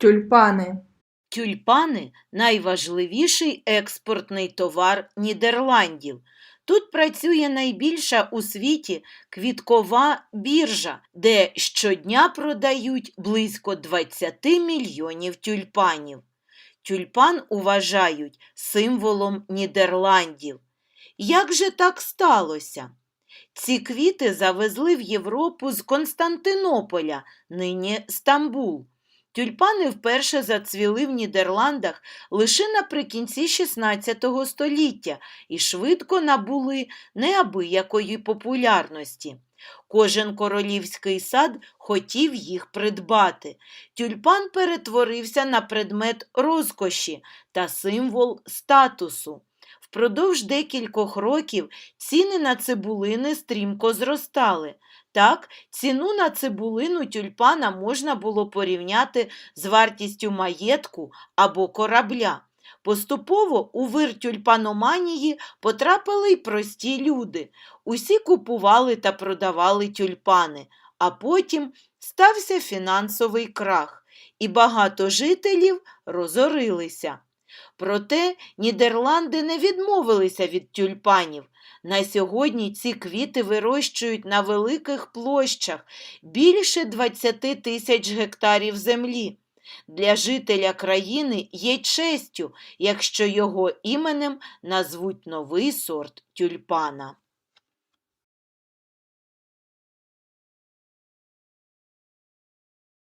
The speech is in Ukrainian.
Тюльпани. Тюльпани найважливіший експортний товар Нідерландів. Тут працює найбільша у світі квіткова біржа, де щодня продають близько 20 мільйонів тюльпанів. Тюльпан вважають символом Нідерландів. Як же так сталося? Ці квіти завезли в Європу з Константинополя, нині Стамбул. Тюльпани вперше зацвіли в Нідерландах лише наприкінці XVI століття і швидко набули неабиякої популярності. Кожен королівський сад хотів їх придбати. Тюльпан перетворився на предмет розкоші та символ статусу. Впродовж декількох років ціни на цибулини стрімко зростали. Так, ціну на цибулину тюльпана можна було порівняти з вартістю маєтку або корабля. Поступово у вир тюльпаноманії потрапили й прості люди. Усі купували та продавали тюльпани, а потім стався фінансовий крах, і багато жителів розорилися. Проте Нідерланди не відмовилися від тюльпанів. На сьогодні ці квіти вирощують на великих площах більше 20 тисяч гектарів землі. Для жителя країни є честю, якщо його іменем назвуть новий сорт тюльпана.